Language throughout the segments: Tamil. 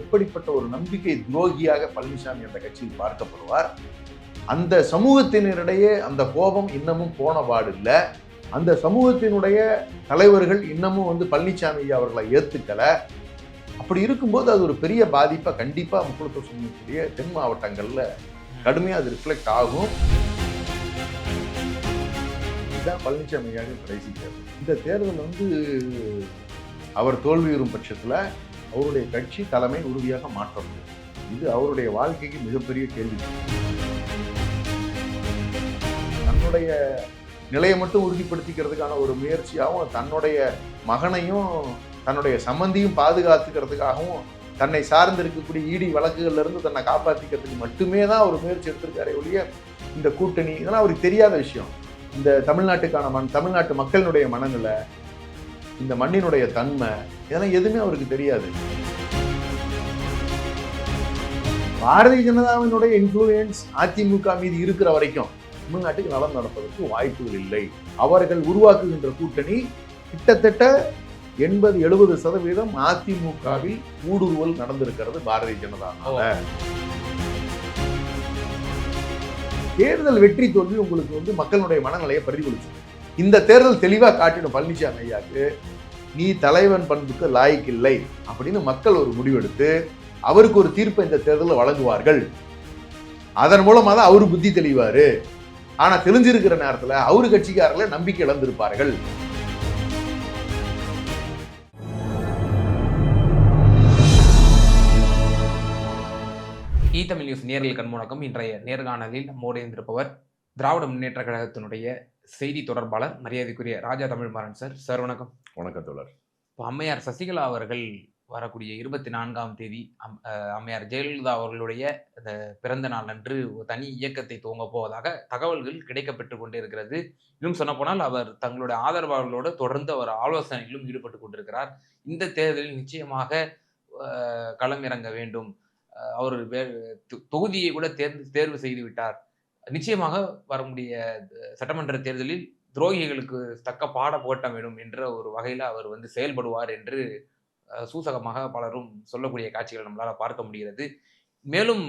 எப்படிப்பட்ட ஒரு நம்பிக்கை துரோகியாக பழனிசாமி அந்த கட்சியில் பார்க்கப்படுவார்? அந்த சமூகத்தினரிடையே அந்த கோபம் இன்னமும் போன பாடு அந்த சமூகத்தினுடைய தலைவர்கள் இன்னமும் வந்து பழனிசாமி அவர்களை ஏற்றுக்கலை அப்படி இருக்கும்போது அது ஒரு பெரிய பாதிப்பாக கண்டிப்பாக முக்குளத்தூர் சமூகத்துடைய தென் மாவட்டங்களில் கடுமையாக அது ரிஃப்ளெக்ட் ஆகும். இதுதான் பழனிசாமி ஐயாவின் கடைசி தேர்தல். இந்த தேர்தல் வந்து அவர் தோல்வியுறும் பட்சத்தில் அவருடைய கட்சி தலைமை உறுதியாக மாற்ற முடியும் இது அவருடைய வாழ்க்கைக்கு மிகப்பெரிய கேள்வி. தன்னுடைய நிலையை மட்டும் உறுதிப்படுத்திக்கிறதுக்கான ஒரு முயற்சியாகவும் தன்னுடைய மகனையும் தன்னுடைய சம்பந்தியும் பாதுகாத்துக்கிறதுக்காகவும் தன்னை சார்ந்து இருக்கக்கூடிய ஈடி வழக்குகள்ல இருந்து தன்னை காப்பாற்றிக்கிறதுக்கு மட்டுமே தான் ஒரு முயற்சி எடுத்திருக்காரே ஒழிய இந்த கூட்டணி இதெல்லாம் அவருக்கு தெரியாத விஷயம். இந்த தமிழ்நாட்டுக்கான மண் தமிழ்நாட்டு மக்களினுடைய மனநிலை இந்த மண்ணினுடைய தன்மை இதெல்லாம் எதுவுமே அவருக்கு தெரியாது. பாரதிய ஜனதாவினுடைய இன்ஃப்ளூயன்ஸ் அதிமுக மீது இருக்கிற வரைக்கும் தமிழ்நாட்டுக்கு நலம் நடப்பதற்கு வாய்ப்புகள் இல்லை. அவர்கள் உருவாக்குகின்ற கூட்டணி கிட்டத்தட்ட எண்பது எழுபது சதவீதம் அதிமுகவில் ஊடுருவல் நடந்திருக்கிறது பாரதிய ஜனதானால தேர்தல் வெற்றி தோல்வி உங்களுக்கு வந்து மக்களுடைய மனநிலையை பிரதிபலிச்சு இந்த தேர்தல் தெளிவாக காட்டிடும் பழனிசாமி ஐயாக்கு நீ தலைவன் பண்புக்கு லாய்க்கு இல்லை அப்படின்னு மக்கள் ஒரு முடிவெடுத்து அவருக்கு ஒரு தீர்ப்பை இந்த தேர்தலில் வழங்குவார்கள். அதன் மூலமாக தான் அவர் புத்தி தெளிவார். ஆனால் தெரிஞ்சிருக்கிற நேரத்தில் அவரு கட்சிக்காரர்களை நம்பிக்கை இழந்திருப்பார்கள். ஈ தமிழ் நியூஸ் நேரில் கண்முணக்கம் இன்றைய நேர்காணலில் நம்மோடு இருந்திருப்பவர் திராவிட முன்னேற்ற கழகத்தினுடைய செய்தி தொடர்பாளர் மரியாதைக்குரிய ராஜா தமிழ்மாறன் சார். சார் வணக்கம். வணக்கம் தோழர். இப்போ அம்மையார் சசிகலா அவர்கள் வரக்கூடிய இருபத்தி நான்காம் தேதி அம்- அம்மையார் ஜெயலலிதா அவர்களுடைய அந்த பிறந்த நாள் அன்று தனி இயக்கத்தை துவங்க போவதாக தகவல்கள் கிடைக்கப்பட்டு கொண்டே இருக்கிறது. இன்னும் சொல்லப்போனால் அவர் தங்களுடைய ஆதரவாளர்களோடு தொடர்ந்து அவர் ஆலோசனையிலும் ஈடுபட்டு கொண்டிருக்கிறார். இந்த தேர்தலில் நிச்சயமாக அஹ், களமிறங்க வேண்டும். அவர் வே- தொகுதியை கூட தேர்ந்து தேர்வு செய்து விட்டார். நிச்சயமாக வரக்கூடிய சட்டமன்ற தேர்தலில் துரோகிகளுக்கு தக்க பாட போட்ட வேண்டும் என்ற ஒரு வகையில் அவர் வந்து செயல்படுவார் என்று சூசகமாக பலரும் சொல்லக்கூடிய காட்சிகளை நம்மளால் பார்க்க முடிகிறது. மேலும்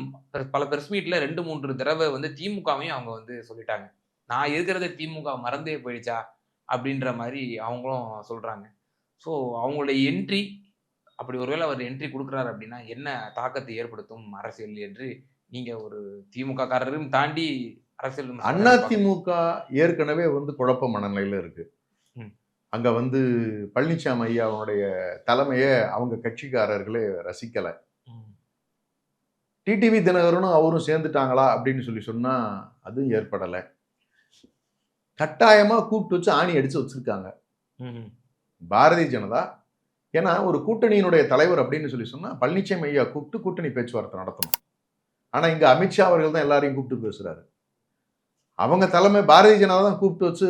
பல பிரஸ் மீட்டில் ரெண்டு மூன்று தடவை வந்து திமுகவையும் அவங்க வந்து சொல்லிட்டாங்க. நான் இருக்கிறத திமுக மறந்தே போயிடுச்சா? அப்படின்ற மாதிரி அவங்களும் சொல்கிறாங்க ஸோ அவங்களுடைய என்ட்ரி அப்படி ஒருவேளை அவர் என்ட்ரி கொடுக்குறாரு அப்படின்னா என்ன தாக்கத்தை ஏற்படுத்தும் அரசியல் என்று நீங்க ஒரு திமுக காரரையும் தாண்டி அரசியல் விமர்சகரா அதிமுக ஏற்கனவே வந்து குழப்ப மனநிலையில இருக்கு. அங்க வந்து பழனிசாமி ஐயா அவனுடைய தலைமையை அவங்க கட்சிக்காரர்களே ரசிக்கல. டிடிவி தினகரனும் அவரும் சேர்ந்துட்டாங்களா அப்படின்னு சொல்லி சொன்னா அதுவும் ஏற்படலை. கட்டாயமா கூப்பிட்டு வச்சு ஆணி அடிச்சு வச்சிருக்காங்க. பாரதிய ஜனதா. ஏன்னா ஒரு கூட்டணியினுடைய தலைவர் அப்படின்னு சொல்லி சொன்னா பழனிசாமி ஐயா கூப்பிட்டு கூட்டணி பேச்சுவார்த்தை நடத்தணும். ஆனால் இங்கே அமித்ஷா அவர்கள் தான் எல்லாரையும் கூப்பிட்டு பேசுகிறாரு அவங்க தலைமை பாரதிய ஜனதா தான் கூப்பிட்டு வச்சு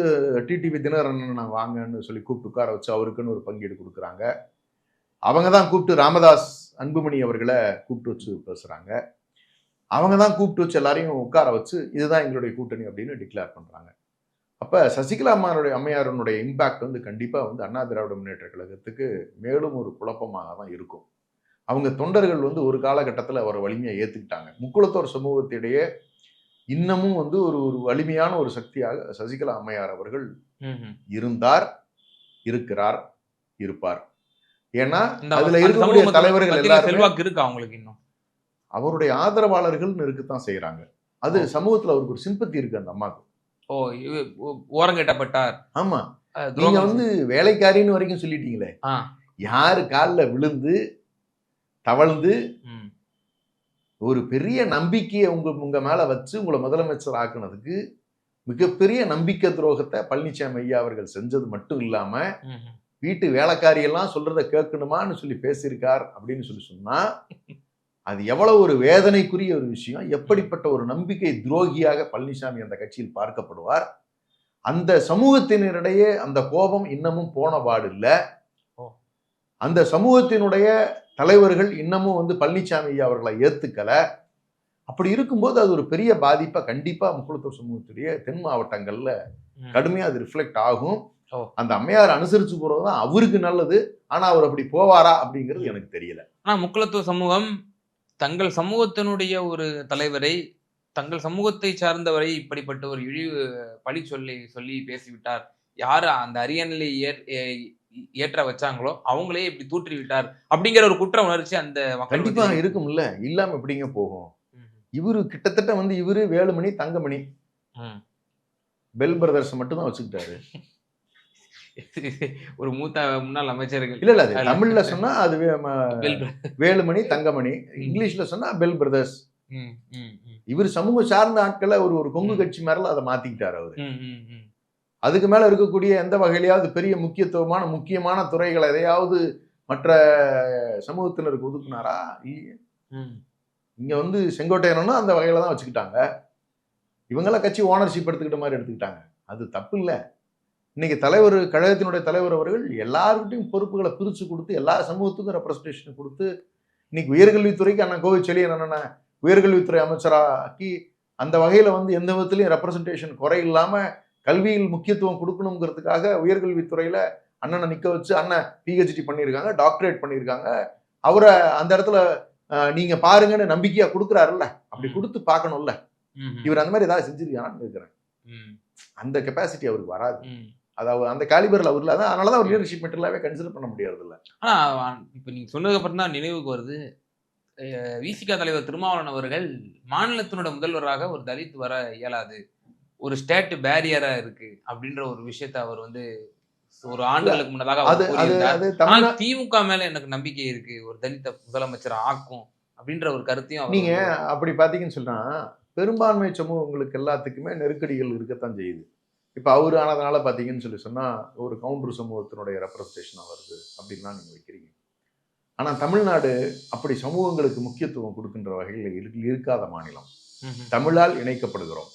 டிடிவி தினகரன் நான் வாங்கன்னு சொல்லி கூப்பிட்டு உட்கார வச்சு அவருக்குன்னு ஒரு பங்கீடு கொடுக்குறாங்க. அவங்க தான் கூப்பிட்டு ராமதாஸ் அன்புமணி அவர்களை கூப்பிட்டு வச்சு பேசுகிறாங்க அவங்க தான் கூப்பிட்டு வச்சு எல்லாரையும் உட்கார வச்சு இதுதான் எங்களுடைய கூட்டணி அப்படின்னு டிக்ளேர் பண்ணுறாங்க அப்போ சசிகலா அம்மாருடைய அம்மையாரனுடைய இம்பாக்ட் வந்து கண்டிப்பாக வந்து அண்ணா திராவிட முன்னேற்ற கழகத்துக்கு மேலும் ஒரு குழப்பமாக தான் இருக்கும். அவங்க தொண்டர்கள் வந்து ஒரு காலகட்டத்தில் அவரை வலிமையை ஏத்துக்கிட்டாங்க. முக்குளத்தோர் சமூகத்திடையே இன்னமும் வந்து ஒரு ஒரு வலிமையான ஒரு சக்தியாக சசிகலா அம்மையார் அவர்கள். இருந்தார் இருக்கிறார் இருப்பார். ஏன்னா அதுல இருக்கக்கூடிய தலைவர்கள் எல்லாருமே செல்வாக்கு இருக்கு அவங்களுக்கு இன்னும்? அவருடைய ஆதரவாளர்கள்னு இருக்கத்தான் செய்யறாங்க அது சமூகத்துல அவருக்கு ஒரு சிம்பத்தி இருக்கு அந்த அம்மாவுக்கு. ஓ ஓரங்கட்டப்பட்டார் ஆமா. நீங்க வந்து வேலைக்காரின்னு வரைக்கும் சொல்லிட்டீங்களே. யாரு காலில் விழுந்து தவழ்ந்து. ஒரு பெரிய நம்பிக்கையை உங்க உங்க மேல வச்சு உங்களை முதலமைச்சர் ஆக்குனதுக்கு மிகப்பெரிய நம்பிக்கை துரோகத்தை பழனிசாமி ஐயா அவர்கள் செஞ்சது மட்டும் இல்லாம. வீட்டு வேலைக்காரியெல்லாம் சொல்றத கேட்கணுமான்னு சொல்லி பேசியிருக்கார் அப்படின்னு சொல்லி சொன்னா அது எவ்வளவு ஒரு வேதனைக்குரிய ஒரு விஷயம் எப்படிப்பட்ட ஒரு நம்பிக்கை துரோகியாக பழனிசாமி அந்த கட்சியில் பார்க்கப்படுவார் அந்த சமூகத்தினரிடையே அந்த கோபம் இன்னமும் போன பாடு இல்ல. அந்த சமூகத்தினுடைய தலைவர்கள் இன்னமும் வந்து பழனிசாமி ஐயா அவர்களை ஏத்துக்கல. அப்படி இருக்கும்போது அது ஒரு பெரிய பாதிப்பை கண்டிப்பா முக்குளத்தூர் சமூகத்துடைய தென் மாவட்டங்கள்ல ம். கடுமையா அது ரிஃப்ளெக்ட் ஆகும். அந்த அம்மையார் அனுசரிச்சு போறது தான் அவருக்கு நல்லது. ஆனா அவர் அப்படி போவாரா அப்படிங்கிறது எனக்கு தெரியல. ஆனா முக்குலத்துவ சமூகம் தங்கள் சமூகத்தினுடைய ஒரு தலைவரை தங்கள் சமூகத்தை சார்ந்தவரை இப்படிப்பட்ட ஒரு இழிவு பழி சொல்லி சொல்லி பேசிவிட்டார். யாரு அந்த அரியணையை ஏற்- ஏற்ற வச்சாங்களோ அவங்களே இப்படி தூற்றி விட்டார் அப்படிங்கிற ஒரு குற்ற உணர்ச்சி அந்த கண்டிப்பா இருக்கும்ல. இல்லாம எப்படிங்க போகும்? இவரு கிட்டத்தட்ட வந்து இவரு வேலுமணி தங்கமணி. பெல் பிரதர்ஸ் மட்டும் தான் வச்சுக்கிட்டாரு. ஒரு மூத்த முன்னாள் அமைச்சர்கள். இல்ல இல்ல தமிழ்ல சொன்னா அது வேலுமணி தங்கமணி. இங்கிலீஷ்ல சொன்னா பெல் பிரதர்ஸ். இவர் சமூக சார்ந்த ஆட்களை ஒரு ஒரு கொங்கு கட்சி மேல அதை மாத்திக்கிட்டாரு அவரு. அதுக்கு மேல இருக்கக்கூடிய எந்த வகையிலாவது பெரிய முக்கியத்துவமான முக்கியமான துறைகளை எதையாவது மற்ற சமூகத்தினருக்கு ஒதுக்குனாரா. இங்க வந்து செங்கோட்டையனும் அந்த வகையில தான் வச்சுக்கிட்டாங்க. இவங்கெல்லாம் கட்சி ஓனர்ஷிப் எடுத்துக்கிட்ட மாதிரி எடுத்துக்கிட்டாங்க. அது தப்பு இல்ல. இன்னைக்கு தலைவர் கழகத்தினுடைய தலைவர் அவர்கள் எல்லாருக்கிட்டையும் பொறுப்புகளை பிரிச்சு கொடுத்து எல்லா சமூகத்துக்கும் ரெப்ரஸன்டேஷன் கொடுத்து இன்னைக்கு உயர்கல்வித்துறைக்கு அண்ணன் கோவை செழியன் அண்ணனை உயர்கல்வித்துறை அமைச்சராக்கி அந்த வகையில வந்து எந்த விதத்திலையும் ரெப்ரசன்டேஷன் குறை இல்லாம கல்வியில் முக்கியத்துவம் கொடுக்கணுங்கிறதுக்காக உயர்கல்வித்துறையில அண்ணனை நிக்க வச்சு அண்ணன் பிஹெச்டி பண்ணியிருக்காங்க டாக்டரேட் பண்ணியிருக்காங்க. அவரை அந்த இடத்துல அஹ், நீங்க பாருங்கன்னு நம்பிக்கையா கொடுக்குறாருல்ல. அப்படி. கொடுத்து பார்க்கணும்ல. இவர் அந்த மாதிரி ஏதாவது செஞ்சிருக்கான்னு இருக்கிறேன் அந்த கெப்பாசிட்டி அவருக்கு வராது. அதாவது அந்த காலிபர்ல அவர் இல்லாத அதனாலதான் அவர் லீடர்ஷிப் மெட்டீரியலாவே கன்சிடர் பண்ண முடியாது இல்ல ஆனா இப்ப நீங்க சொன்னதுக்கு அப்புறம் தான் நினைவுக்கு வருது. விசிகா தலைவர் திருமாவளவன் அவர்கள் மாநிலத்தினோட முதல்வராக ஒரு தலித் வர இயலாது. ஒரு ஸ்டேட் பேரியரா இருக்கு அப்படின்ற ஒரு விஷயத்தை அவர் வந்து ஒரு ஆண்டுகளுக்கு முன்னதாக திமுக மேல எனக்கு நம்பிக்கை இருக்கு ஒரு தலித்த முதலமைச்சர் ஆக்கும் அப்படின்ற ஒரு கருத்தையும் நீங்க அப்படி பாத்தீங்கன்னு சொன்னா பெரும்பான்மை சமூகங்களுக்கு எல்லாத்துக்குமே நெருக்கடிகள் இருக்கத்தான் செய்யுது. இப்ப அவரு ஆனதுனால பாத்தீங்கன்னு சொல்லி சொன்னா ஒரு கவுண்டர் சமூகத்தினுடைய ரெப்ரஸன்டேஷனா வருது அப்படின்லாம் நீங்க வைக்கிறீங்க. ஆனா தமிழ்நாடு அப்படி சமூகங்களுக்கு முக்கியத்துவம் கொடுக்கின்ற வகையில் இரு- இருக்காத மாநிலம். தமிழால் இணைக்கப்படுகிறோம்.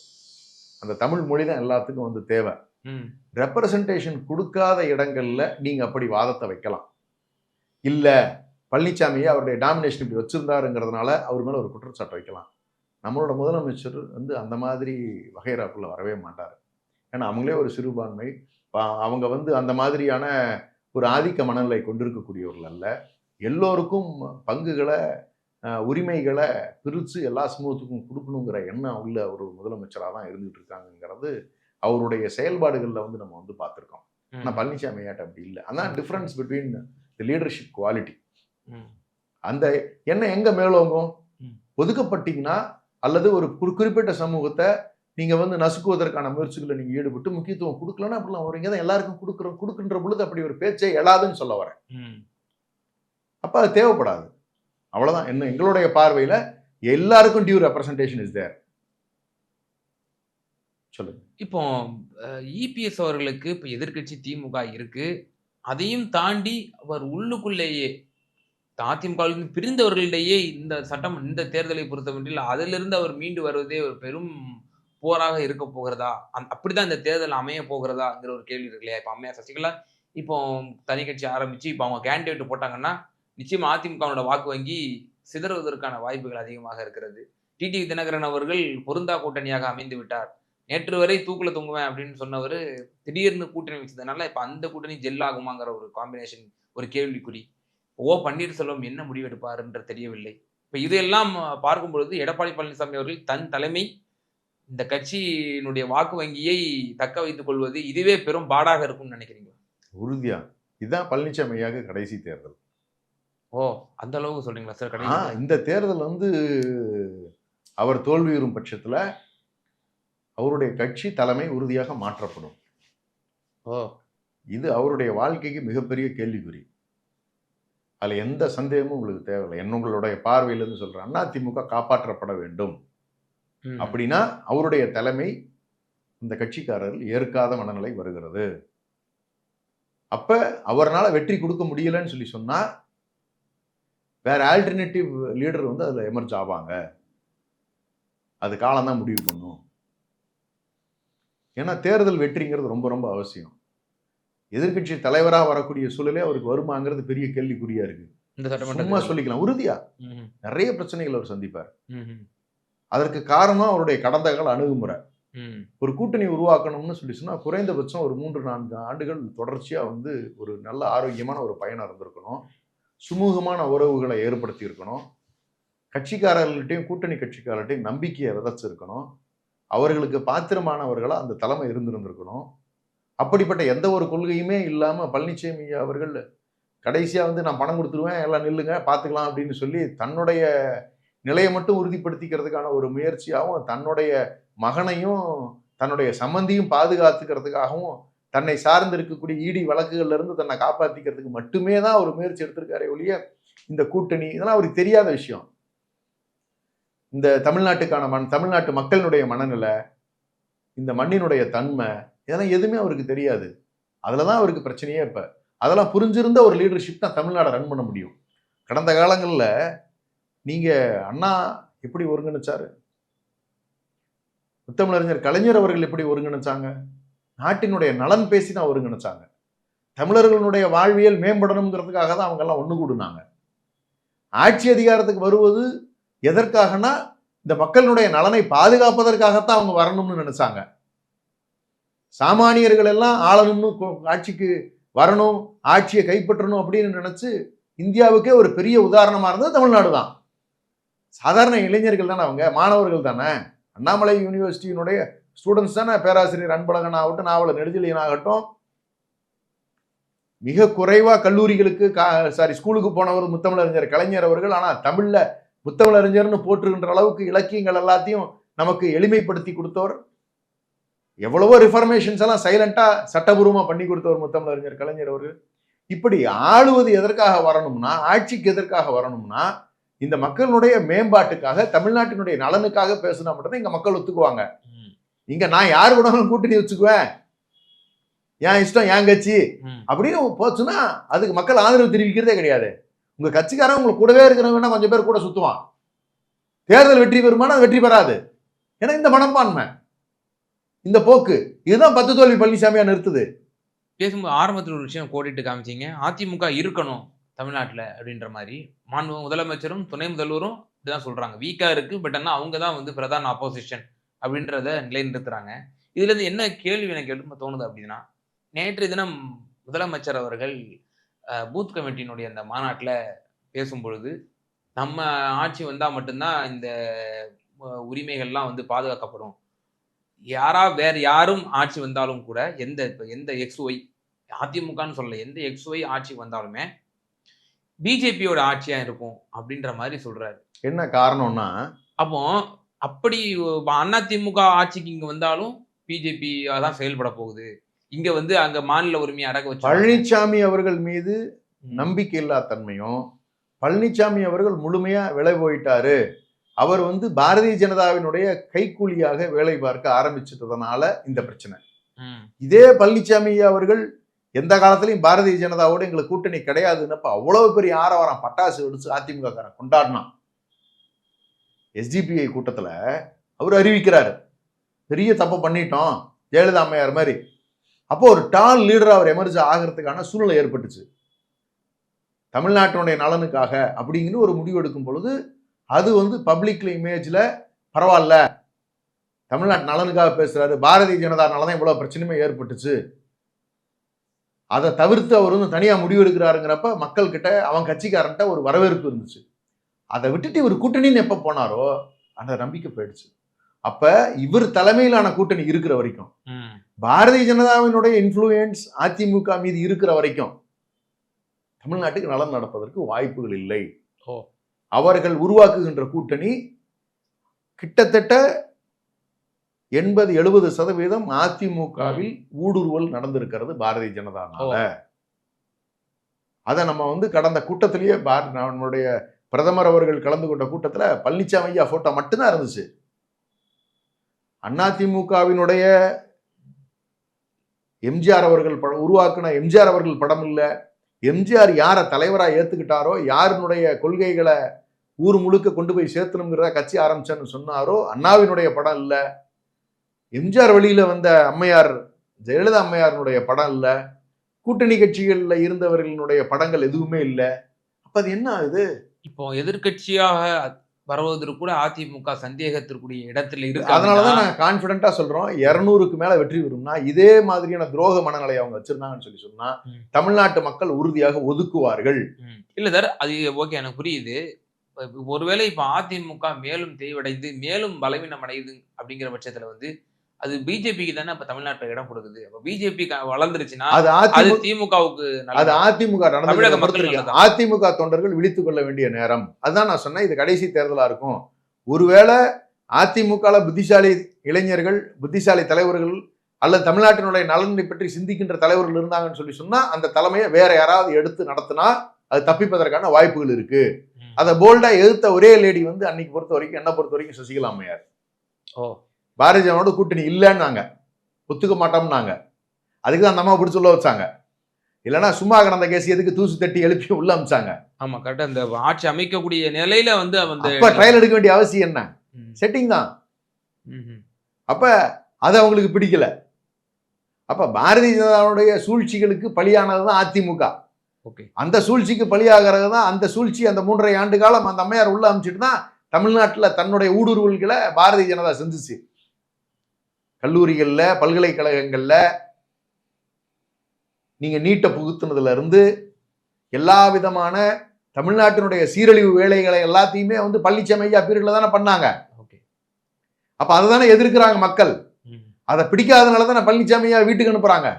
அந்த தமிழ் மொழி தான் எல்லாத்துக்கும் வந்து தேவை. ரெப்ரசன்டேஷன் கொடுக்காத இடங்கள்ல நீங்க அப்படி வாதத்தை வைக்கலாம். இல்ல பழனிசாமியை அவருடைய டாமினேஷன் இப்படி வச்சிருந்தாருங்கிறதுனால அவர் மேல ஒரு குற்றச்சாட்டு வைக்கலாம். நம்மளோட முதலமைச்சர் வந்து அந்த மாதிரி வகைராக்குள்ள வரவே மாட்டார். ஏன்னா அவங்களே ஒரு சிறுபான்மை. அவங்க வந்து அந்த மாதிரியான ஒரு ஆதிக்க மனநிலை கொண்டிருக்கக்கூடியவர்கள் அல்ல. எல்லோருக்கும் பங்குகளை உரிமைகளை பிரித்து எல்லா சமூகத்துக்கும் கொடுக்கணுங்கிற எண்ணம் உள்ள ஒரு முதலமைச்சராக தான் இருந்துகிட்டு இருக்காங்கங்கிறது அவருடைய செயல்பாடுகளில் வந்து நம்ம வந்து பார்த்துருக்கோம். ஆனால் பழனிசாமி ஐயாட்ட அப்படி இல்லை. அதான் difference between the leadership quality அந்த எண்ணம் எங்க மேலோங்கும். ஒதுக்கப்பட்டீங்கன்னா அல்லது ஒரு குறி- குறிப்பிட்ட சமூகத்தை நீங்க வந்து நசுக்குவதற்கான முயற்சிகளை நீங்க ஈடுபட்டு முக்கியத்துவம் கொடுக்கலன்னா அப்படிலாம் வரீங்க தான் எல்லாருக்கும் கொடுக்குறோம் கொடுக்கின்ற பொழுது அப்படி ஒரு பேச்சே எழாதுன்னு சொல்ல வரேன். அப்ப அது தேவைப்படாது. அவ்வளோதான் என்ன எங்களுடைய பார்வையில் எல்லாருக்கும் டியூ ரெப்ரசன்டேஷன் இஸ் தேர் சொல்லுங்க. இப்போ இபிஎஸ் அவர்களுக்கு இப்போ எதிர்க்கட்சி திமுக இருக்கு. அதையும் தாண்டி அவர் உள்ளுக்குள்ளேயே அதிமுகவிலிருந்து பிரிந்தவர்களிடையே இந்த சட்டம் இந்த தேர்தலை பொறுத்தமட்டில் அதிலிருந்து அவர் மீண்டு வருவதே ஒரு பெரும் போராக இருக்க போகிறதா? அந் அப்படிதான் இந்த தேர்தல் அமைய போகிறதாங்கிற ஒரு கேள்வி இருக்கு இல்லையா? இப்போ அம்மையா சசிகலா இப்போ தனி கட்சி ஆரம்பிச்சு இப்போ அவங்க கேண்டிடேட் போட்டாங்கன்னா நிச்சயம் அதிமுகவோட வாக்கு வங்கி சிதறுவதற்கான வாய்ப்புகள் அதிகமாக இருக்கிறது. டிடிவி தினகரன் அவர்கள் பொருந்தா கூட்டணியாக அமைந்து விட்டார். நேற்று வரை தூக்குல தொங்குவேன் அப்படின்னு சொன்னவர் திடீர்னு கூட்டணி வச்சதுனால இப்ப அந்த கூட்டணி ஜெல் ஆகுமாங்கிற ஒரு காம்பினேஷன் ஒரு கேள்விக்குறி. ஓ பன்னீர்செல்வம் என்ன முடிவெடுப்பாருன்ற தெரியவில்லை. இப்ப இதெல்லாம் பார்க்கும் பொழுது எடப்பாடி பழனிசாமி அவர்கள் தன் தலைமை இந்த கட்சியினுடைய வாக்கு வங்கியை தக்க வைத்துக் கொள்வது இதுவே பெரும் பாடாக இருக்கும்னு நினைக்கிறீங்களா? உறுதியா. இதுதான் பழனிசாமி ஐயாவுக்கு கடைசி தேர்தல். ஓ அந்த அளவுக்கு சொல்றீங்களா? சார் கடைசி இந்த தேர்தல் வந்து அவர் தோல்வியுறும் பட்சத்துல அவருடைய கட்சி தலைமை உறுதியாக மாற்றப்படும். ஓ. இது அவருடைய வாழ்க்கைக்கு மிகப்பெரிய கேள்விக்குறி. அதுல எந்த சந்தேகமும் உங்களுக்கு தேவையில்லை. என்ன உங்களுடைய பார்வையிலிருந்து சொல்றேன். அதிமுக காப்பாற்றப்பட வேண்டும். அப்படின்னா அவருடைய தலைமை இந்த கட்சிக்காரர்கள் ஏற்காத மனநிலை வருகிறது. அப்ப அவர்னால வெற்றி கொடுக்க முடியலன்னு சொல்லி சொன்னா வேற ஆல்டர்னேட்டிவ் லீடர் வந்து அதுல எமர்ஜ் ஆவாங்க. அது காலம்தான் முடிவு பண்ணும். ஏன்னா தேர்தல் வெற்றிங்கிறது ரொம்ப ரொம்ப அவசியம். எதிர்க்கட்சி தலைவராக வரக்கூடிய சூழலே அவருக்கு வருமாங்கிறது பெரிய கேள்விக்குறியா இருக்கு. சும்மா சொல்லிக்கலாம். உறுதியா. நிறைய பிரச்சனைகள் அவர் சந்திப்பார். அதற்கு காரணம் அவருடைய கடந்த கால அணுகுமுறை ஒரு கூட்டணி உருவாக்கணும்னு சொல்லி சொன்னா குறைந்தபட்சம் ஒரு மூன்று நான்கு ஆண்டுகள் தொடர்ச்சியா வந்து ஒரு நல்ல ஆரோக்கியமான ஒரு பயணம் இருந்திருக்கணும் சுமூகமான உறவுகளை ஏற்படுத்தி இருக்கணும் கட்சிக்காரர்கள்ட்டையும் கூட்டணி கட்சிக்காரர்கிட்டையும் நம்பிக்கையை விதைச்சிருக்கணும். அவர்களுக்கு பாத்திரமானவர்களாக அந்த தலைமை இருந்திருந்திருக்கணும். அப்படிப்பட்ட எந்த ஒரு கொள்கையுமே இல்லாமல் பழனிசாமி அவர்கள் கடைசியாக வந்து நான் பணம் கொடுத்துருவேன் எல்லாம் நில்லுங்க பார்த்துக்கலாம் அப்படின்னு சொல்லி தன்னுடைய நிலையை மட்டும் உறுதிப்படுத்திக்கிறதுக்கான ஒரு முயற்சியாகவும் தன்னுடைய மகனையும் தன்னுடைய சம்மந்தியும் பாதுகாத்துக்கிறதுக்காகவும் தன்னை சார்ந்து இருக்கக்கூடிய ஈடி வழக்குகள்ல இருந்து தன்னை காப்பாத்திக்கிறதுக்கு மட்டுமே தான் அவர் முயற்சி எடுத்திருக்காரே ஒழிய இந்த கூட்டணி இதெல்லாம் அவருக்கு தெரியாத விஷயம். இந்த தமிழ்நாட்டுக்கான மண் தமிழ்நாட்டு மக்களினுடைய மனநிலை இந்த மண்ணினுடைய தன்மை இதெல்லாம் எதுவுமே அவருக்கு தெரியாது. அதில் தான் அவருக்கு பிரச்சனையே இப்போ. அதெல்லாம் புரிஞ்சிருந்த ஒரு லீடர்ஷிப் தான் தமிழ்நாடை ரன் பண்ண முடியும். கடந்த காலங்களில் நீங்கள் அண்ணா எப்படி ஒருங்கிணைச்சாரு? முத்தமிழறிஞர் கலைஞர் அவர்கள் எப்படி ஒருங்கிணைச்சாங்க? நாட்டினுடைய நலன் பேசி தான் ஒருங்கிணைச்சாங்க தமிழர்களுடைய வாழ்வியல் மேம்படணுங்கிறதுக்காக தான் அவங்கெல்லாம் ஒன்று கூடுனாங்க. ஆட்சி அதிகாரத்துக்கு வருவது எதற்காகனா இந்த மக்களினுடைய நலனை பாதுகாப்பதற்காகத்தான் அவங்க வரணும்னு நினைச்சாங்க. சாமானியர்கள் எல்லாம் ஆளணும்னு ஆட்சிக்கு வரணும் ஆட்சியை கைப்பற்றணும் அப்படின்னு நினைச்சு இந்தியாவுக்கே ஒரு பெரிய உதாரணமாக இருந்தது தமிழ்நாடு தான். சாதாரண இளைஞர்கள் தானே அவங்க மாணவர்கள் தானே. அண்ணாமலை யூனிவர்சிட்டியினுடைய ஸ்டூடெண்ட்ஸ் தானே பேராசிரியர் அன்பழகன் ஆகட்டும் நாவலர் நெடுஞ்செழியன் ஆகட்டும். மிக குறைவாக கல்லூரிகளுக்கு சாரி ஸ்கூலுக்கு போனவர் முத்தமிழறிஞர் கலைஞர் அவர்கள். ஆனால் தமிழில் முத்தமிழறிஞர்னு போற்றுகின்ற அளவுக்கு இலக்கியங்கள் எல்லாத்தையும் நமக்கு எளிமைப்படுத்தி கொடுத்தவர். எவ்வளவோ ரிஃபர்மேஷன்ஸ் எல்லாம் சைலண்டாக சட்டபூர்வமாக பண்ணி கொடுத்தவர் முத்தமிழறிஞர் கலைஞர் அவர்கள். இப்படி ஆளுவது எதற்காக வரணும்னா ஆட்சிக்கு எதற்காக வரணும்னா இந்த மக்களுடைய மேம்பாட்டுக்காக தமிழ்நாட்டினுடைய நலனுக்காக பேசினா மட்டும்தான் இங்கே மக்கள் ஒத்துக்குவாங்க. இங்க நான் யார் கூட கூட்டணி வச்சுக்குவேன். என் இஷ்டம் என் கட்சி. அப்படின்னு போச்சுன்னா அதுக்கு மக்கள் ஆதரவு தெரிவிக்கிறதே கிடையாது. உங்க கட்சிக்காரன் உங்களுக்கு கூடவே இருக்கிறவங்க கொஞ்சம் பேர் கூட சுத்துவான். தேர்தல் வெற்றி பெறுமானா அது வெற்றி பெறாது. ஏன்னா இந்த மனப்பான்மை. இந்த போக்கு. இதுதான் பத்து தோல்வி பழனிசாமியா நிறுத்துது. பேசும்போது ஆரம்பத்தில் ஒரு விஷயம் கோடிட்டு காமிச்சீங்க. அதிமுக இருக்கணும் தமிழ்நாட்டில் அப்படின்ற மாதிரி. மாண்பு முதலமைச்சரும் துணை முதல்வரும் இதுதான் சொல்றாங்க. வீக்கா இருக்கு பட் ஆனால் அவங்க தான் வந்து பிரதான அப்போசிஷன் அப்படின்றத நிலைநிறுத்துறாங்க. இதுல இருந்து என்ன கேள்வி எனக்கு எழுப்ப தோணுது அப்படின்னா நேற்று தினம் முதலமைச்சர் அவர்கள் பூத் கமிட்டியினுடைய அந்த மாநாட்டில் பேசும் பொழுது நம்ம ஆட்சி வந்தால் மட்டும்தான் இந்த உரிமைகள்லாம் வந்து பாதுகாக்கப்படும். யாரா வேற யாரும் ஆட்சி வந்தாலும் கூட எந்த இப்ப எந்த எக்ஸ் ஒய் அதிமுகன்னு சொல்லல எந்த எக்ஸ் ஒய் ஆட்சி வந்தாலுமே பிஜேபியோட ஆட்சியா இருக்கும் அப்படின்ற மாதிரி சொல்றாரு. என்ன காரணம்னா அப்போ அப்படி அதிமுக ஆட்சிக்கு இங்க வந்தாலும் பிஜேபி தான் செயல்பட போகுது. இங்க வந்து அங்க மாநில உரிமையை அடக்க வச்சு பழனிசாமி அவர்கள் மீது நம்பிக்கை இல்லா தன்மையும் பழனிசாமி அவர்கள் முழுமையா விலை போயிட்டாரு. அவர் வந்து பாரதிய ஜனதாவினுடைய கைக்கூலியாக வேலை பார்க்க ஆரம்பிச்சிட்டதுனால இந்த பிரச்சனை. இதே பழனிசாமி அவர்கள் எந்த காலத்திலையும் பாரதிய ஜனதாவோட எங்களுக்கு கூட்டணி கிடையாதுன்னப்ப அவ்வளவு பெரிய ஆரவாரம் பட்டாசு வெடிச்சு அதிமுக காரன் கொண்டாடினான். எஸ்டிபிஐ கூட்டத்தில் அவர் அறிவிக்கிறார். பெரிய தப்பை பண்ணிட்டோம் ஜெயலலிதா அம்மையார் மாதிரி. அப்போ ஒரு டால் லீடர் அவர் எமர்ஜ் ஆகிறதுக்கான சூழ்நிலை ஏற்பட்டுச்சு. தமிழ்நாட்டினுடைய நலனுக்காக அப்படிங்கிற ஒரு முடிவு எடுக்கும் பொழுது அது வந்து பப்ளிக்ல இமேஜில் பரவாயில்ல. தமிழ்நாட்டு நலனுக்காக பேசுகிறாரு பாரதிய ஜனதானால தான் இவ்வளோ பிரச்சனையுமே ஏற்பட்டுச்சு. அதை தவிர்த்து அவர் வந்து தனியாக முடிவு எடுக்கிறாருங்கிறப்ப மக்கள்கிட்ட அவன் கட்சிக்காரன்ட்ட ஒரு வரவேற்பு இருந்துச்சு. அதை விட்டுட்டு இவர் கூட்டணின்னு எப்ப போனாரோ அந்த நம்பிக்கை போயிடுச்சு. அப்ப இவர் தலைமையிலான கூட்டணி இருக்கிற வரைக்கும் பாரதிய ஜனதாவினுடைய இன்ஃப்ளூயன்ஸ் அதிமுக மீது இருக்கிற வரைக்கும் தமிழ்நாட்டுக்கு நலன் நடப்பதற்கு வாய்ப்புகள் இல்லை. அவர்கள் உருவாக்குகின்ற கூட்டணி கிட்டத்தட்ட எண்பது எழுபது சதவீதம் அதிமுகவில் ஊடுருவல் நடந்திருக்கிறது பாரதிய ஜனதானால. அதை நம்ம வந்து கடந்த கூட்டத்திலேயே பார- நம்மளுடைய பிரதமர் அவர்கள் கலந்து கொண்ட கூட்டத்தில் பழனிசாமி ஐயா போட்டோ மட்டும்தான் இருந்துச்சு. அதிமுகவினுடைய எம்ஜிஆர் அவர்கள் படம் உருவாக்குன எம்ஜிஆர் அவர்கள் படம் இல்லை. எம்ஜிஆர் யாரை தலைவராக ஏற்றுக்கிட்டாரோ யாருனுடைய கொள்கைகளை ஊர் முழுக்க கொண்டு போய் சேர்த்தணுங்கிறத கட்சி ஆரம்பிச்சேன்னு சொன்னாரோ அண்ணாவினுடைய படம் இல்லை. எம்ஜிஆர் வழியில் வந்த அம்மையார் ஜெயலலிதா அம்மையாருடைய படம் இல்லை. கூட்டணி கட்சிகளில் இருந்தவர்களினுடைய படங்கள் எதுவுமே இல்லை. அப்போ அது என்ன ஆகுது? இப்போ எதிர்க்கட்சியாக வருவதற்கு கூட அதிமுக சந்தேகத்திற்குரிய இடத்துல இருக்கு அதனாலதான் நான் கான்பிடண்டா சொல்றோம் இருநூறுக்கு மேல வெற்றி பெறும்னா இதே மாதிரியான துரோக மனநிலை அவங்க வச்சிருந்தாங்கன்னு சொல்லி சொன்னா. தமிழ்நாட்டு மக்கள் உறுதியாக ஒதுக்குவார்கள். இல்ல சார் அது ஓகே எனக்கு புரியுது ஒருவேளை இப்ப அதிமுக மேலும் தேய்வடைந்து மேலும் பலவீனம் அடையுது அப்படிங்கிற பட்சத்துல வந்து அது பிஜேபிக்கு தானே இப்ப தமிழ்நாட்டுல இடம் கொடுக்குது. அப்ப பிஜேபி வளர்ந்துருச்சுன்னா அது திமுகவுக்கு அது. அதிமுக தமிழக மக்கள்? அதிமுக தொண்டர்கள் விழித்துக் கொள்ள வேண்டிய நேரம். அதுதான் நான் சொன்னேன் இது கடைசி தேர்தலா இருக்கும். ஒருவேளை அதிமுக புத்திசாலி இளைஞர்கள் புத்திசாலி தலைவர்கள் அல்லது தமிழ்நாட்டினுடைய நலனை பற்றி சிந்திக்கின்ற தலைவர்கள் இருந்தாங்கன்னு சொல்லி சொன்னா அந்த தலைமையை வேற யாராவது எடுத்து நடத்தினா அது தப்பிப்பதற்கான வாய்ப்புகள் இருக்கு. அதை போல்டா எதிர்த்த ஒரே லேடி வந்து அன்னைக்கு பொறுத்த வரைக்கும் என்ன பொறுத்த வரைக்கும் சசிகலா அம்மையார். ஓ. பாரதிய ஜனதோட கூட்டணி இல்லைன்னாங்க. ஒத்துக்க மாட்டோம்னாங்க. அதுக்கு தான் அந்த அம்மா பிடிச்சி உள்ள வச்சாங்க. இல்லைன்னா சும்மா கிடந்த கேஸ் எதுக்கு தூசு தட்டி எழுப்பி உள்ள அமிச்சாங்க. ஆமா கரெக்டா இந்த ஆட்சி அமைக்கக்கூடிய நிலையில வந்து அப்ப ட்ரையல் எடுக்க வேண்டிய அவசியம் என்ன. செட்டிங் தான். அப்ப அது அவங்களுக்கு பிடிக்கல. அப்ப பாரதிய ஜனதாவுடைய சூழ்ச்சிகளுக்கு பலியானது தான் அதிமுக. ஓகே. அந்த சூழ்ச்சிக்கு பலியாகிறது தான் அந்த சூழ்ச்சி அந்த மூன்றரை ஆண்டு காலம் அந்த அம்மையார் உள்ள அமைச்சிட்டு தான் தமிழ்நாட்டில் தன்னுடைய ஊடுருவல்களை பாரதிய ஜனதா செஞ்சுச்சு. கல்லூரிகளில் பல்கலைக்கழகங்களில் நீங்க நீட்டை புகுத்துனதுல இருந்து எல்லா விதமான தமிழ்நாட்டினுடைய சீரழிவு வேலைகளை எல்லாத்தையுமே வந்து பள்ளிச்சாமி ஐயா பீரியட்ல தானே பண்ணாங்க. ஓகே. அப்ப அதை தானே எதிர்க்கிறாங்க மக்கள். அதை பிடிக்காதனால தான் பழனிசாமி ஐயா வீட்டுக்கு அனுப்புறாங்க.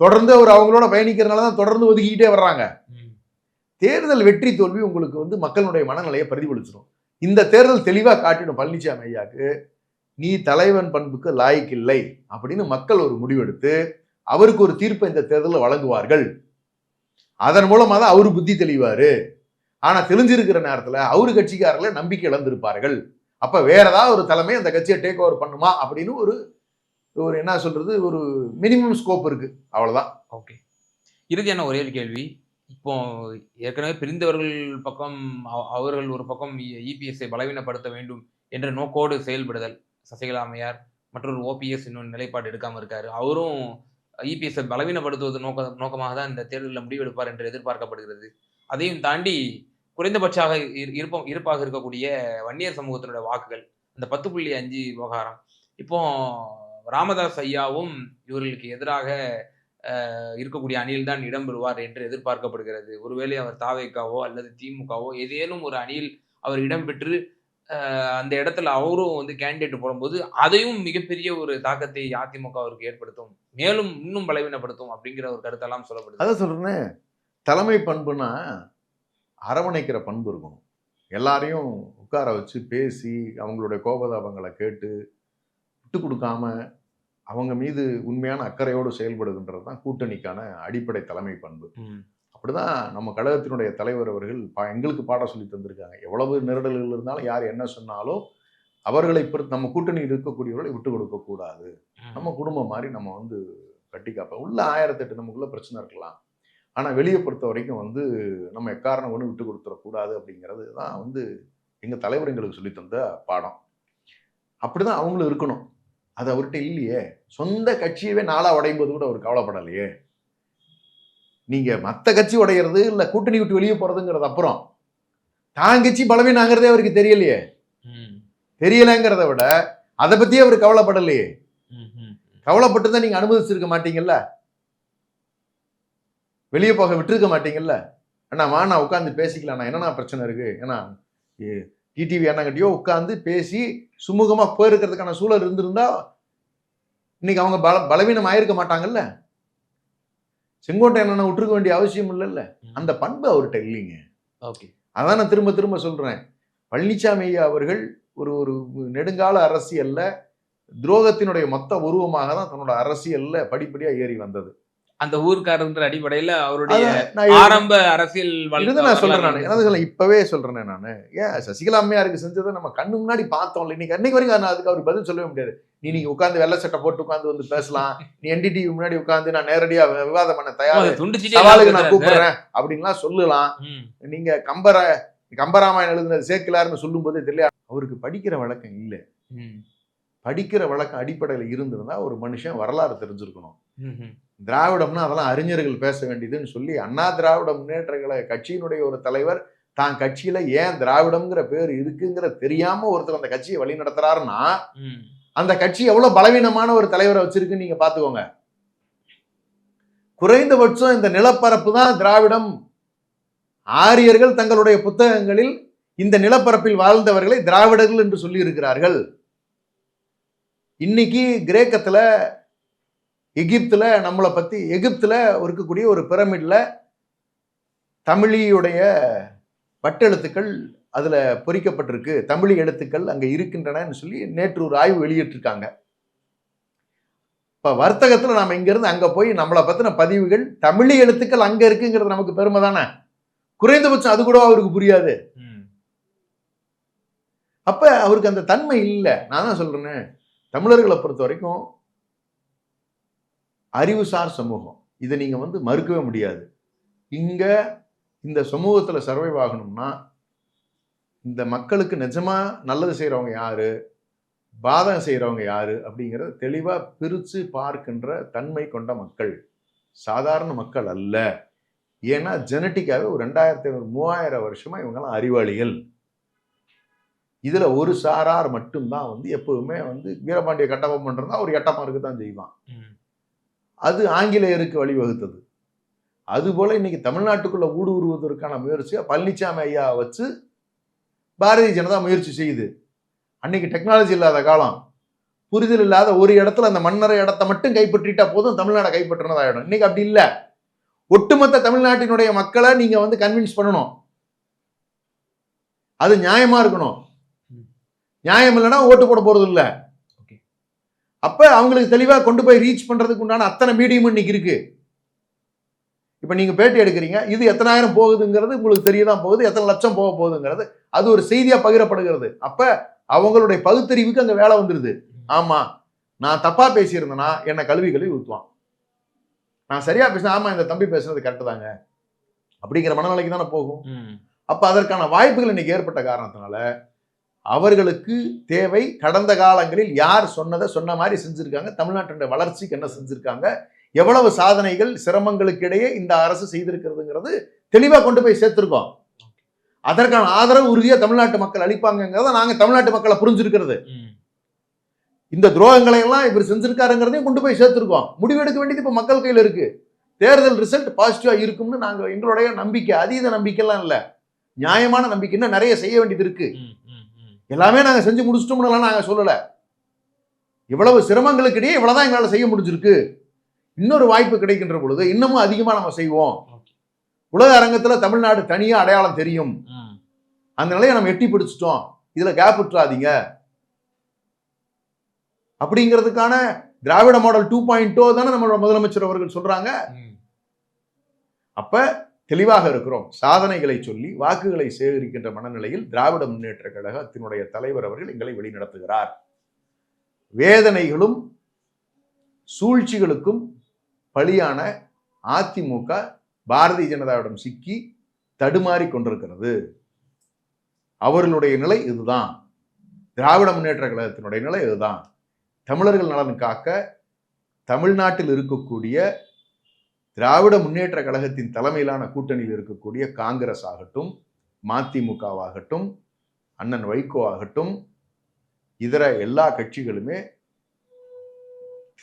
தொடர்ந்து அவர் அவங்களோட பயணிக்கிறதுனால தான் தொடர்ந்து ஒதுக்கிக்கிட்டே வர்றாங்க. தேர்தல் வெற்றி தோல்வி உங்களுக்கு வந்து மக்களுடைய மனநிலையை பிரதிபலிச்சிடும் இந்த தேர்தல் தெளிவா காட்டிடும் பழனிசாமி ஐயாக்கு. நீ தலைவன் பண்புக்கு லாய்க்கு இல்லை அப்படின்னு மக்கள் ஒரு முடிவெடுத்து அவருக்கு ஒரு தீர்ப்பை இந்த தேர்தலில் வழங்குவார்கள். அதன் மூலமாக தான் அவர் புத்தி தெளிவார். ஆனால் தெளிஞ்சிருக்கிற நேரத்தில் அவர் கட்சிக்காரர்களே நம்பிக்கை இழந்திருப்பார்கள். அப்போ வேற ஏதாவது ஒரு தலைமை அந்த கட்சியை டேக் ஓவர் பண்ணுமா அப்படின்னு ஒரு ஒரு என்ன சொல்றது ஒரு மினிமம் ஸ்கோப் இருக்கு. அவ்வளோதான் ஓகே இறுதியான ஒரே ஒரு கேள்வி. இப்போ ஏற்கனவே பிரிந்தவர்கள் பக்கம் அவ- அவர்கள் ஒரு பக்கம் இபிஎஸ்ஐ பலவீனப்படுத்த வேண்டும் என்ற நோக்கோடு செயல்படுதல். சசிகலா அம்மையார் மற்றொரு ஓபிஎஸ் இன்னும் நிலைப்பாடு எடுக்காமல் இருக்காரு. அவரும் இபிஎஸ்ஐ பலவீனப்படுத்துவது நோக்க நோக்கமாக தான் இந்த தேர்தலில் முடிவெடுப்பார் என்று எதிர்பார்க்கப்படுகிறது. அதையும் தாண்டி குறைந்தபட்சமாக இரு- இருப்ப இருப்பாக இருக்கக்கூடிய வன்னியர் சமூகத்தினுடைய வாக்குகள் அந்த பத்து புள்ளி அஞ்சு விவகாரம். இப்போ ராமதாஸ் ஐயாவும் இவர்களுக்கு எதிராக இருக்கக்கூடிய அணியில் தான் இடம்பெறுவார் என்று எதிர்பார்க்கப்படுகிறது. ஒருவேளை அவர் தாவேக்காவோ அல்லது திமுகவோ ஏதேனும் ஒரு அணியில் அவர் இடம்பெற்று அந்த இடத்துல அவரும் வந்து கேண்டிடேட் போடும்போது அதையும் மிகப்பெரிய ஒரு தாக்கத்தை அதிமுகவிற்கு ஏற்படுத்தும் மேலும் இன்னும் பலவீனப்படுத்தும் அப்படிங்கிற ஒரு கருத்தெல்லாம் சொல்லப்படுது. அதான் சொல்றேன் தலைமை பண்புனா அரவணைக்கிற பண்பு இருக்கணும். எல்லாரையும் உட்கார வச்சு பேசி அவங்களுடைய கோபதாபங்களை கேட்டு விட்டு கொடுக்காம அவங்க மீது உண்மையான அக்கறையோடு செயல்படுகின்றது தான் கூட்டணிக்கான அடிப்படை தலைமை பண்பு. அப்படிதான் நம்ம கழகத்தினுடைய தலைவர் அவர்கள் பா எங்களுக்கு பாடம் சொல்லி தந்திருக்காங்க. எவ்வளவு நெருடல்கள் இருந்தாலும் யார் என்ன சொன்னாலும் அவர்களை பொறுத்து நம்ம கூட்டணியில் இருக்கக்கூடியவர்களை விட்டு கொடுக்க கூடாது. ம். நம்ம குடும்பம் மாதிரி நம்ம வந்து கட்டி காப்போம். உள்ள ஆயிரத்தெட்டு நமக்குள்ள பிரச்சனை இருக்கலாம். ஆனால் வெளியே பொறுத்த வரைக்கும் வந்து நம்ம எக்காரணம் ஒன்று விட்டு கொடுத்துடக்கூடாது அப்படிங்கிறது தான் வந்து எங்கள் தலைவர் எங்களுக்கு சொல்லி தந்த பாடம். அப்படிதான் அவங்களும் இருக்கணும். அது அவர்கிட்ட இல்லையே. சொந்த கட்சியவே நாளாக உடையும் போது கூட அவர் கவலைப்படலையே. நீங்க மற்ற கட்சி உடையிறது இல்லை கூட்டணி விட்டு வெளியே போறதுங்கிறது அப்புறம். தான் கட்சி பலவீனாங்கிறதே அவருக்கு தெரியலையே. தெரியலைங்கிறத விட அதை பத்தியே அவர் கவலைப்படலையே. கவலைப்பட்டு தான் நீங்க அனுமதிச்சிருக்க மாட்டீங்கல்ல? வெளியே போக விட்டுருக்க மாட்டீங்கல்ல? அண்ணா வா நான் உட்காந்து பேசிக்கலாம் என்னண்ணா பிரச்சனை இருக்கு? ஏன்னா டிடிவி அண்ணங்கிட்டயோ உட்காந்து பேசி சுமூகமா போயிருக்கிறதுக்கான சூழல் இருந்திருந்தா இன்னைக்கு அவங்க பல பலவீனம் ஆயிருக்க மாட்டாங்கல்ல? செங்கோட்டை அண்ணனை விட்டுருக்க வேண்டிய அவசியம் இல்லைல்ல. அந்த பண்பு அவர்கிட்ட இல்லைங்க. ஓகே. அதான் நான் திரும்ப திரும்ப சொல்றேன். பழனிசாமி ஐயா அவர்கள் ஒரு ஒரு நெடுங்கால அரசியல்ல துரோகத்தினுடைய மொத்த உருவமாக தான் தன்னோட அரசியல்ல படிப்படியா ஏறி வந்தது. அந்த ஊர்க்காரன்ற அடிப்படையில அவருடைய ஆரம்ப அரசியல் இதுதான் நான் சொல்றேன் நான். என்ன இப்பவே சொல்றேன் நான். ஏன் சசிகலா அம்மையாருக்கு செஞ்சதை நம்ம கண்ணு முன்னாடி பார்த்தோம்ல இன்னைக்கு அன்னைக்கு வரைக்கும் நான் அதுக்கு அவர் பதில் சொல்லவே முடியாது. நீ நீங்க உட்கார்ந்து வெள்ளை சட்டை போட்டு உட்கார்ந்து வந்து பேசலாம். நீ என்டிடிவி முன்னாடி உட்கார்ந்து நான் நேரடியா விவாதம் பண்ண தயார் சவாலுக்கு நான். கூப்பிடுறேன். அப்படின்லாம் சொல்லலாம். நீங்க கம்பர கம்பராமாயணம் எழுதுனது சேர்க்கலாருன்னு சொல்லும் போதே தெரியல அவருக்கு படிக்கிற வழக்கம் இல்லை. படிக்கிற வழக்கம் அடிப்படையில் இருந்திருந்தா ஒரு மனுஷன் வரலாறு தெரிஞ்சிருக்கணும். திராவிடம்னா அதெல்லாம் அறிஞர்கள் பேச வேண்டியதுன்னு சொல்லி அண்ணா திராவிட முன்னேற்ற கழக கட்சியினுடைய ஒரு தலைவர் தான் கட்சியில ஏன் திராவிடம்ங்கிற பேர் இருக்குங்கிற தெரியாம ஒருத்தர் அந்த கட்சியை வழி நடத்துறாருன்னா. அந்த கட்சி எவ்வளவு பலவீனமான ஒரு தலைவரை வச்சிருக்குன்னு நீங்க பாத்துக்கோங்க குறைந்தபட்சம் இந்த நிலப்பரப்பு தான் திராவிடம். ஆரியர்கள் தங்களுடைய புத்தகங்களில் இந்த நிலப்பரப்பில் வாழ்ந்தவர்களை திராவிடர்கள் என்று சொல்லி இருக்கிறார்கள் இன்னைக்கு கிரேக்கத்துல எகிப்துல நம்மளை பத்தி எகிப்துல இருக்கக்கூடிய ஒரு பிரமிட்ல தமிழியுடைய வட்டெழுத்துக்கள் அதுல பொறிக்கப்பட்டிருக்கு. தமிழ் எழுத்துக்கள் அங்க இருக்கின்றனன்னு சொல்லி நேற்று ஒரு ஆய்வு வெளியிட்டிருக்காங்க. இப்ப வர்த்தகத்துல நாம இங்க இருந்து அங்க போய் நம்மளை பத்தின பதிவுகள் தமிழ் எழுத்துக்கள் அங்க இருக்குங்கிறது நமக்கு பெருமை தானே? குறைந்தபட்சம் அது கூட அவருக்கு புரியாது. அப்ப அவருக்கு அந்த தன்மை இல்லை. நான் தான் சொல்றேனே. தமிழர்களை பொறுத்த வரைக்கும் அறிவுசார் சமூகம். இதை நீங்கள் வந்து மறுக்கவே முடியாது. இங்கே இந்த சமூகத்தில் சர்வைவ் ஆகணும்னா இந்த மக்களுக்கு நிஜமாக நல்லது செய்கிறவங்க யார்? பாதகம் செய்கிறவங்க யார்? அப்படிங்கிறத தெளிவாக பிரித்து பார்க்கின்ற தன்மை கொண்ட மக்கள். சாதாரண மக்கள் அல்ல. ஏன்னா ஜெனட்டிக்காகவே ஒரு ரெண்டாயிரத்தி ஐநூறு மூவாயிரம் வருஷமாக இவங்கெல்லாம் அறிவாளிகள். இதில் ஒரு சாரார் மட்டும்தான் வந்து எப்போவுமே வந்து வீரபாண்டிய கட்டபொம்மன் ஒரு எட்டமா தான் செய்வான் அது ஆங்கிலேயருக்கு வழிவகுத்தது. அதுபோல் இன்னைக்கு தமிழ்நாட்டுக்குள்ளே ஊடுருவதற்கான முயற்சியை பழனிசாமி ஐயா வச்சு பாரதிய ஜனதா முயற்சி செய்யுது. அன்னைக்கு டெக்னாலஜி இல்லாத காலம். புரிதல் இல்லாத ஒரு இடத்துல அந்த மன்னரை இடத்த மட்டும் கைப்பற்றிட்டா போதும் தமிழ்நாடை கைப்பற்றினதாகிடும் இன்னைக்கு அப்படி இல்லை. ஒட்டுமொத்த தமிழ்நாட்டினுடைய மக்களை நீங்கள் வந்து கன்வின்ஸ் பண்ணணும். அது நியாயமாக இருக்கணும். நியாயம் இல்லைன்னா ஓட்டு போட போகிறது இல்லை அப்ப அவங்களுக்கு தெளிவா கொண்டு போய் ரீச் பண்றதுக்கு உண்டான அத்தனை மீடியம் இன்னைக்கு இருக்கு. இப்ப நீங்க பேட்டி எடுக்கிறீங்க இது எத்தனாயிரம் போகுதுங்கிறது உங்களுக்கு தெரியதான் போகுது எத்தனை லட்சம் போக போகுதுங்கிறது அது ஒரு செய்தியா பகிரப்படுகிறது. அப்ப அவங்களுடைய பகுத்தறிவுக்கு அங்க வேலை வந்துருது. ஆமா நான் தப்பா பேசியிருந்தேன்னா என்ன கல்வி கல்வி ஊத்துவான். நான் சரியா பேசினேன் ஆமா இந்த தம்பி பேசுனது கரெக்டு தாங்க. அப்படிங்கிற மனநிலைக்கு தானே போகும். அப்ப அதற்கான வாய்ப்புகள் இன்னைக்கு ஏற்பட்ட காரணத்தினால அவர்களுக்கு தேவை கடந்த காலங்களில் யார் சொன்னதை சொன்ன மாதிரி செஞ்சிருக்காங்க தமிழ்நாட்டினுடைய வளர்ச்சிக்கு என்ன செஞ்சிருக்காங்க எவ்வளவு சாதனைகள் சிரமங்களுக்கு இடையே இந்த அரசு செய்திருக்கிறதுங்கிறது தெளிவா கொண்டு போய் சேர்த்திருக்கோம் அதற்கான ஆதரவு உறுதியா தமிழ்நாட்டு மக்கள் அளிப்பாங்கங்கிறத நாங்க தமிழ்நாட்டு மக்களை புரிஞ்சிருக்கிறது. இந்த துரோகங்களை எல்லாம் இவர் செஞ்சிருக்காருங்கிறதையும் கொண்டு போய் சேர்த்திருக்கோம் முடிவெடுக்க வேண்டியது இப்ப மக்கள் கையில இருக்கு தேர்தல் ரிசல்ட் பாசிட்டிவா இருக்கும்னு நாங்க எங்களுடைய நம்பிக்கை அதீத நம்பிக்கைலாம் இல்ல நியாயமான நம்பிக்கை இன்னும் நிறைய செய்ய வேண்டியது இருக்கு ம். ம். ம். எல்லாமே நாங்க செஞ்சு முடிச்சிட்டோம்னுலாம் நாங்க சொல்லல. இவ்வளவு சிரமங்களுக்கு இடையே இவ்வளவுதான் எங்களால செய்ய முடிஞ்சிருக்கு. இன்னொரு வாய்ப்பு கிடைக்கின்ற பொழுது இன்னமும் அதிகமா நம்ம செய்வோம். உலக அரங்கத்துல தமிழ்நாடு தனியா அடையாளம் தெரியும். அந்த நிலையை நம்ம எட்டி பிடிச்சிட்டோம். இதுல கேப் விட்டுறாதீங்க. அப்படிங்கிறதுக்கான Dravida model two point two தானே நம்மளோட முதலமைச்சர் அவர்கள் சொல்றாங்க. அப்ப தெளிவாக இருக்கிறோம். சாதனைகளை சொல்லி வாக்குகளை சேகரிக்கின்ற மனநிலையில் திராவிட முன்னேற்ற கழகத்தினுடைய தலைவர் அவர்கள் எங்களை வழிநடத்துகிறார். வேதனைகளும் சூழ்ச்சிகளுக்கும் பலியான அதிமுக பாரதிய ஜனதாவிடம் சிக்கி தடுமாறி கொண்டிருக்கிறது. அவர்களுடைய நிலை இதுதான். திராவிட முன்னேற்ற கழகத்தினுடைய நிலை இதுதான். தமிழர்கள் நலன் காக்க தமிழ்நாட்டில் இருக்கக்கூடிய திராவிட முன்னேற்ற கழகத்தின் தலைமையிலான கூட்டணியில் இருக்கக்கூடிய காங்கிரஸ் ஆகட்டும் மதிமுகவாகட்டும் அண்ணன் வைகோ ஆகட்டும் இதர எல்லா கட்சிகளுமே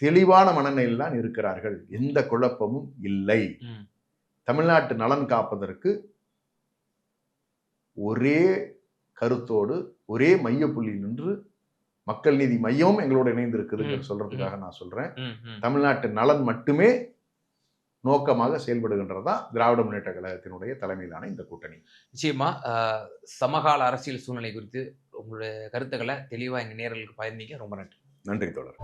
தெளிவான மனநிலையில் தான் இருக்கிறார்கள். எந்த குழப்பமும் இல்லை. தமிழ்நாட்டு நலன் காப்பதற்கு ஒரே கருத்தோடு ஒரே மையப்புள்ளி நின்று மக்கள் நீதி மையமும் எங்களோட இணைந்து இருக்குதுங்கிற ம், சொல்றதுக்காக நான் சொல்றேன். தமிழ்நாட்டு நலன் மட்டுமே நோக்கமாக செயல்படுகின்றதா திராவிட முன்னேற்ற கழகத்தினுடைய தலைமையிலான இந்த கூட்டணி. நிச்சயமா சமகால அரசியல் சூழ்நிலை குறித்து உங்களுடைய கருத்துக்களை தெளிவா எங்க நேரலுக்கு பகிர்ந்தீங்க. ரொம்ப நன்றி. நன்றி தோழர்.